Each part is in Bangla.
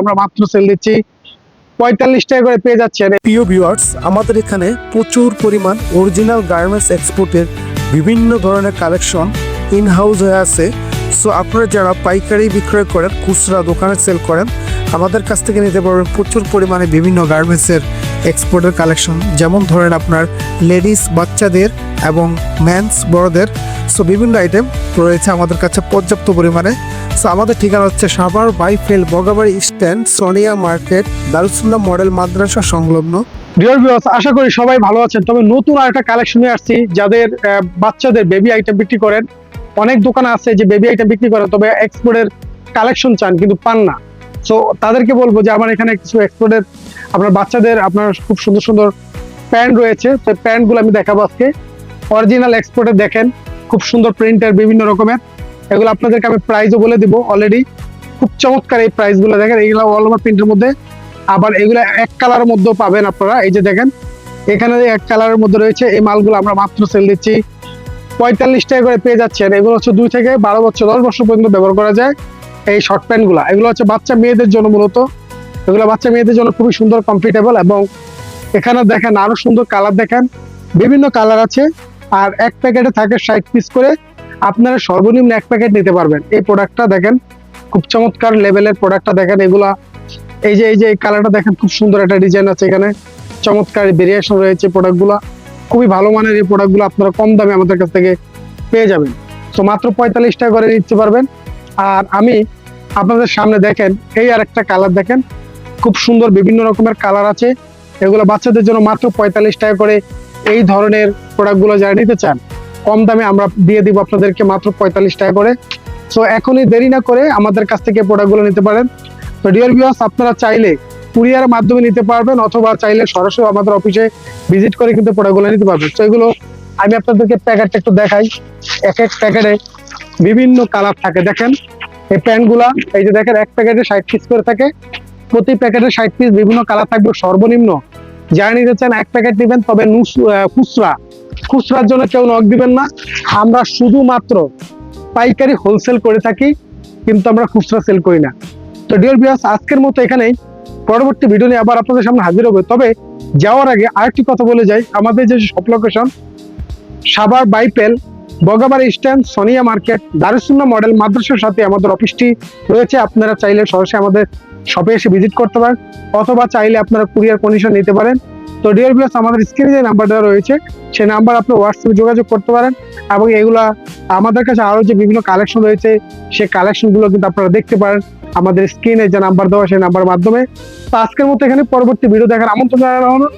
আমরা মাত্র সেল দিচ্ছি। পঁয়তাল্লিশ টাকা করে পেয়ে যাচ্ছেন। প্রিয় ভিউয়ার্স আমাদের এখানে প্রচুর পরিমাণ অরিজিনাল গার্মেন্টস এক্সপোর্টের বিভিন্ন ধরনের কালেকশন ইন হাউস হয়ে আছে। সো আপনারা যারা পাইকারি বিক্রয় করেন, খুচরা দোকানে সেল করেন, আমাদের কাছ থেকে নিতে পারবেন প্রচুর পরিমাণে বিভিন্ন গার্মেন্টসের এক্সপোর্টের কালেকশন যেমন ধরেন আপনার লেডিস বাচ্চাদের এবং ম্যানস বড়দের। সো বিভিন্ন আইটেম রয়েছে আমাদের কাছে পর্যাপ্ত পরিমাণে। আমাদের ঠিকানা হচ্ছে Savar Baipail Bagabari stand Sonia market, Darussullah model madrasa সংলগ্ন। ডিয়ার ভিউয়ার্স আশা করি সবাই ভালো আছেন। তবে নতুন আর একটা কালেকশন আসছি, যাদের বাচ্চাদের বেবি আইটেম বিক্রি করেন। অনেক দোকান আছে যে বেবি আইটেম বিক্রি করেন, তবে এক্সপোর্টের কালেকশন চান, কিন্তু পান না। সো তাদেরকে বলব যে আমার এখানে কিছু এক্সপোর্টের আপনার বাচ্চাদের, আপনার খুব সুন্দর সুন্দর প্যান্ট রয়েছে। তো প্যান্টগুলো আমি দেখাবো আজকে। অরিজিনাল এক্সপোর্টের দেখেন, খুব সুন্দর প্রিন্টের বিভিন্ন রকমের। এগুলো আপনাদেরকে আমি প্রাইসও বলে দিব অলরেডি খুব চমৎকার এই প্রাইসগুলো দেখেন, এগুলো অল ওভার প্রিন্টের মধ্যে। আবার এগুলো এক কালারের মধ্যেও পাবেন আপনারা, এই যে দেখেন। এখানে এক কালারের মধ্যে রয়েছে, এই মালগুলো আমরা মাত্র সেল দিচ্ছি। পঁয়তাল্লিশ টাকা করে পেয়ে যাচ্ছেন। এগুলো হচ্ছে দুই থেকে বারো বছর, দশ বছর পর্যন্ত ব্যবহার করা যায় এই শর্ট প্যান্টগুলা এগুলো হচ্ছে বাচ্চা মেয়েদের জন্য মূলত। এগুলো বাচ্চা মেয়েদের জন্য খুবই সুন্দর কমফর্টেবল এবং এখানে দেখেন আরও সুন্দর কালার দেখেন। বিভিন্ন কালার আছে, আর এক প্যাকেটে থাকে ষাট পিস করে। আপনারা সর্বনিম্ন এক প্যাকেট নিতে পারবেন। এই প্রোডাক্টটা দেখেন, খুব চমৎকার লেভেলের প্রোডাক্টটা দেখেন, এগুলা, এই যে এই যে কালারটা দেখেন, খুব সুন্দর একটা ডিজাইন আছে এখানে। চমৎকার ভেরিয়েশন রয়েছে প্রোডাক্টগুলো খুবই ভালো মানের এই প্রোডাক্টগুলো আপনারা কম দামে আমাদের কাছ থেকে পেয়ে যাবেন। তো মাত্র পঁয়তাল্লিশ টাকা করে নিতে পারবেন। আর আমি আপনাদের সামনে দেখেন, এই আর একটা কালার দেখেন, খুব সুন্দর বিভিন্ন রকমের কালার আছে। এগুলো বাচ্চাদের জন্য মাত্র পঁয়তাল্লিশ টাকা করে এই ধরনের প্রোডাক্টগুলো যারা নিতে চান কম দামে আমরা দিয়ে দিব আপনাদেরকে মাত্র পঁয়তাল্লিশ টাকা করে। সো এখনই দেরি না করে আমাদের কাছ থেকে প্রোডাক্টগুলো নিতে পারেন। তো ডিয়ার ভিউয়ার্স আপনারা চাইলে কুরিয়ার মাধ্যমে নিতে পারবেন অথবা চাইলে সরাসরি আমাদের অফিসে ভিজিট করে কিন্তু প্রোডাক্টগুলো নিতে পারবেন। তো এগুলো আমি আপনাদেরকে প্যাকেটটা একটু দেখাই। এক এক প্যাকেটে বিভিন্ন কালার থাকে। দেখেন, এই প্যান্টগুলা এই যে দেখেন, এক প্যাকেটে ষাট পিস করে থাকে। প্রতি প্যাকেটে ষাট পিস বিভিন্ন কালার থাকবে। সর্বনিম্ন যারা নিতে চান, এক প্যাকেট নেবেন, তবে খুচরা খুচরার জন্য কেউ নক দিবেন না। আমরা শুধুমাত্র পাইকারি হোলসেল করে থাকি, কিন্তু আমরা খুচরা সেল করি না। তো ডিয়ার বিয়াস আজকের মতো এখানেই। পরবর্তী ভিডিও নিয়ে আবার আপনাদের সামনে হাজির হবে। তবে যাওয়ার আগে আরেকটি কথা বলে যাই। আমাদের যে সব location Savar Baipail, Bagabari stand Sonia market Darussunnah model মাদ্রাসার সাথে আমাদের অফিসটি রয়েছে। আপনারা চাইলে সরাসরি আমাদের শপে এসে ভিজিট করতে পারেন, অথবা চাইলে আপনারা কুরিয়ার কন্ডিশন নিতে পারেন। তো ডিয়ার প্লাস আমাদের স্ক্রিনে যে নাম্বারটা রয়েছে, সেই নাম্বার আপনি হোয়াটসঅ্যাপে যোগাযোগ করতে পারেন এবং এগুলা আমাদের কাছে আরও যে বিভিন্ন কালেকশন রয়েছে, সেই কালেকশনগুলো কিন্তু আপনারা দেখতে পারেন আমাদের স্ক্রিনে যে নাম্বার দেওয়া সেই নাম্বার মাধ্যমে। তো আজকের মতো এখানে পরবর্তী ভিডিও দেখার আমন্ত্রণ জানানো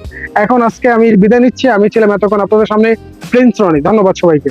এখন আজকে আমি বিদায় নিচ্ছি। আমি ছিলাম এতক্ষণ আপনাদের সামনে প্রিন্স রনি ধন্যবাদ সবাইকে।